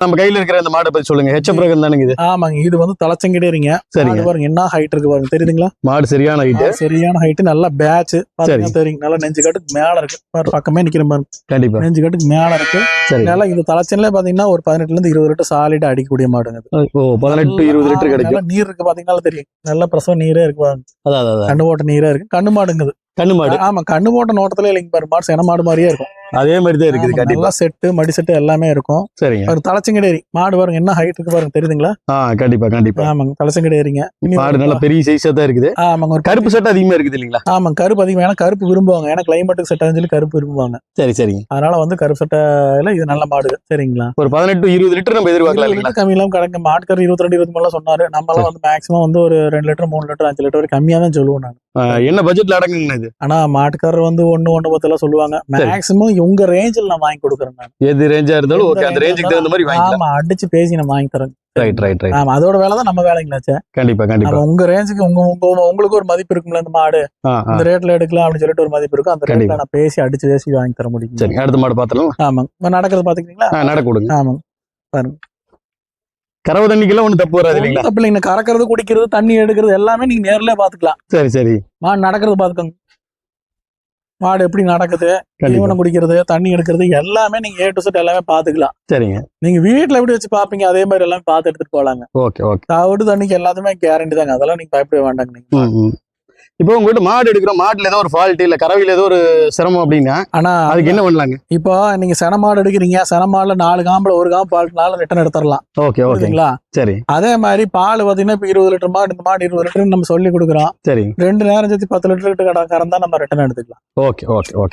நம்ம கையில இருக்கிற இந்த மாடை பத்தி சொல்லுங்க. ஹெச்எப் ரகம் தானுங்க இது? ஆமாங்க இது வந்து தலைச்சங்கிடேரிங்க சரிங்க. பாருங்க என்ன ஹைட் இருக்கு பாருங்க தெரியுதுங்களா? மாடு சரியான ஹைட் சரியான ஹைட் நல்ல பேட்ச் பாத்தீங்கன்னா தெரியுங்க. நல்லா நெஞ்சு கட்டுக்கு மேல இருக்கு. பாரு, பக்கமே நிக்கிற பாருங்க. கண்டிப்பா. நெஞ்சு கட்டுக்கு மேல இருக்கு. நல்லா இந்த தலைச்சன்ல பாத்தீங்கன்னா ஒரு பதினெட்டுல இருந்து இருபது லிட்டர் சாலிடா அடிக்கக்கூடிய மாடுங்க. ஓ பதினெட்டு இருபது லிட்டர் கிடைக்கும். நீர் இருக்கு பாத்தீங்கன்னா தெரியும். நல்ல பிரசவ நீரே இருக்கு பாருங்க. கண்ணு போட்ட நீரே இருக்கு. கண்ணு மாடுங்குது கண்ணு மாடு. ஆமா கண்ணு போட்ட நோட்டத்துல இல்லைங்க பாரு மாடு சென மாடு மாதிரியே இருக்கும். அதே மாதிரி தான் இருக்குது கண்டிப்பா. செட்டு மடி செட்டு எல்லாமே இருக்கும். சரிங்க. ஒரு தலைச்சங்கடேரி மாடு பாருங்க என்ன ஹைட் இருக்கு பாருங்க தெரியுதுங்களா? ஆ கண்டிப்பா கண்டிப்பா. ஆமாங்க தலைச்சங்கடேரிங்க மாடு நல்ல பெரிய சைஸா தான் இருக்குது. ஆமாங்க ஒரு கருப்பு சட்டை அதிகமா இருக்குது இல்லைங்களா? ஆமாங்க கருப்பு அதிகம் ஏன்னா கருப்பு விரும்புவாங்க. ஏன்னா கிளைமேட்டுக்கு செட் சொல்லி கருப்பு விரும்புவாங்க. சரி சரிங்க. அதனால வந்து கருப்பு சட்டையில இது நல்ல மாடு சரிங்களா? ஒரு பதினெட்டு இருபது லிட்டர் நம்ம எதிர்பார்க்கலாம் லிட்டர் கம்மியெல்லாம் கிடக்கு மாட்டுக்கறி இருபத்தி ரெண்டு இருபத்தி மூணுலாம் சொன்னாரு. நம்மளாம் வந்து மேக்ஸிமம் வந்து ஒரு ரெண்டு லிட்டர் மூணு லிட்டர் அஞ்சு லிட்டர் வரை கம்மியா தான் சொல்லுவோம் நான் என்ன பட்ஜெட்ல அடங்குங்கண்ணா இது? ஆனா மாட்டுக்காரர் வந்து ஒண்ணு ஒண்ணு பத்து எல்லாம் சொல்லுவாங்க. சரி. உங்க ரேஞ்சில் நான் வாங்கி கொடுக்குறேன் நான் எது ரேஞ்சா இருந்தாலும் ஓகே அந்த ரேஞ்சுக்கு தகுந்த மாதிரி ஆமா அடிச்சு பேசி நான் வாங்கி தரேன். ரைட் ரைட் ரைட் ஆமா அதோட வேலை தான் நம்ம வேலைங்களாச்சே கண்டிப்பா கண்டிப்பா. உங்க ரேஞ்சுக்கு உங்க உங்க உங்களுக்கு ஒரு மதிப்பு இருக்கும்ல இந்த மாடு? இந்த ரேட்ல எடுக்கலாம் அப்படின்னு சொல்லிட்டு ஒரு மதிப்பு இருக்கும். அந்த ரேட்ல. நான் பேசி அடிச்சு பேசி வாங்கி தர முடியும்? சரி அடுத்த மாடு ஆமாங்க இப்ப நடக்கிறது பாத்துக்கிறீங்களா? ஆ நட கொடுங்க ஆமாங்க கறவை தண்ணிக்கெல்லாம் ஒன்றும் தப்பு வராது இல்லைங்களா? தப்பு இல்லைங்க. கறக்கிறது குடிக்கிறது தண்ணி எடுக்கிறது எல்லாமே நீங்க நேர்லயே பாத்துக்கலாம். சரி சரி. மாடு நடக்கிறது பாத்துக்கோங்க. மாடு எப்படி நடக்குது தீவனம் குடிக்கிறது தண்ணி எடுக்கிறது எல்லாமே நீங்க ஏ டு செட் எல்லாமே பாத்துக்கலாம் சரிங்க. நீங்க வீட்ல எப்படி வச்சு பாப்பீங்க அதே மாதிரி எல்லாம் பாத்து எடுத்துட்டு போலாங்க. Okay okay. தவிடு தண்ணிக்கு எல்லாத்துமே கேரண்டி தாங்க. அதெல்லாம் நீங்க பயப்பட வேண்டாங்க நீங்க. இப்போ உங்ககிட்ட மாடு எடுக்கிறோம். மாட்டுல ஏதோ ஒரு ஃபால்ட் இல்ல கறவையில ஏதோ ஒரு சிரமம் அப்படின்னா ஆனா அதுக்கு என்ன பண்ணலாங்க? இப்போ நீங்க சென மாடு எடுக்கிறீங்க. சென மாடுல நாலு காம்புல ஒரு காம்பு பால்னால ரிட்டர்ன் எடுத்துடலாம் ஓகே ஓகே. புரியுதுங்களா? சரி. அதே மாதிரி பால் பாத்தீங்கன்னா இப்ப இருபது லிட்டர் மாடு இந்த மாடு இருபது லிட்டர் நம்ம சொல்லி கொடுக்குறோம். சரி ரெண்டு நேரம் சேர்த்து பத்து லிட்டர் கிட்ட கறந்தா நம்ம ரிட்டர்ன் எடுத்துக்கலாம். Okay okay okay.